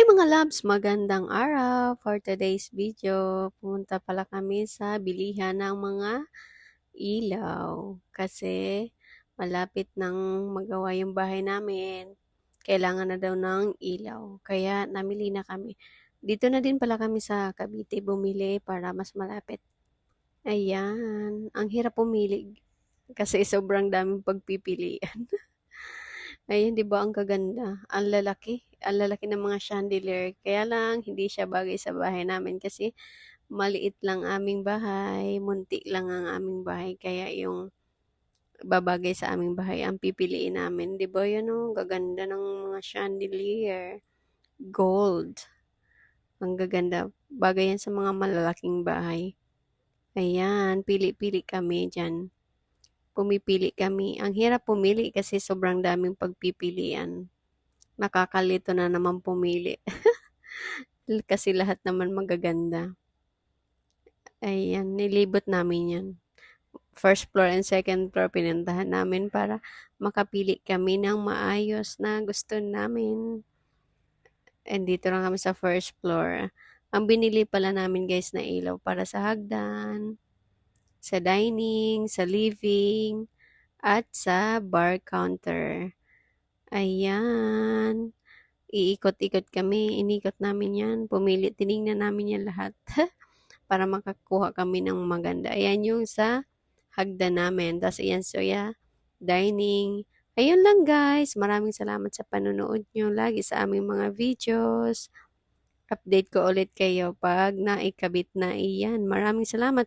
Hi mga loves! Magandang araw! For today's video, pumunta pala kami sa bilihan ng mga ilaw. Kasi malapit nang magawa yung bahay namin. Kailangan na daw ng ilaw. Kaya namili na kami. Dito na din pala kami sa Cavite bumili para mas malapit. Ayan. Ang hirap pumili. Kasi sobrang daming pagpipilian. Ayan, di ba ang kaganda? Ang lalaki. Ang lalaki ng mga chandelier. Kaya lang, hindi siya bagay sa bahay namin kasi maliit lang aming bahay. Munti lang ang aming bahay. Kaya yung babagay sa aming bahay ang pipiliin namin. Di ba yan o? Gaganda ng mga chandelier. Gold. Ang gaganda. Bagay yan sa mga malalaking bahay. Ayan, pili-pili kami dyan pumipili kami. Ang hirap pumili kasi sobrang daming pagpipilian. Nakakalito na naman pumili. kasi lahat naman magaganda. Ayan, nilibot namin yan. First floor and second floor pinuntahan namin para makapili kami ng maayos na gusto namin. And dito lang kami sa first floor. Ang binili pala namin guys na ilaw para sa hagdan sa dining, sa living, at sa bar counter. Ayan. Iikot-ikot kami. Inikot namin yan. Pumili. Tinignan namin yan lahat. para makakuha kami ng maganda. Ayan yung sa hagda namin. Tapos ayan, so yeah, dining. Ayun lang guys. Maraming salamat sa panonood nyo lagi sa aming mga videos. Update ko ulit kayo pag naikabit na iyan. Maraming salamat.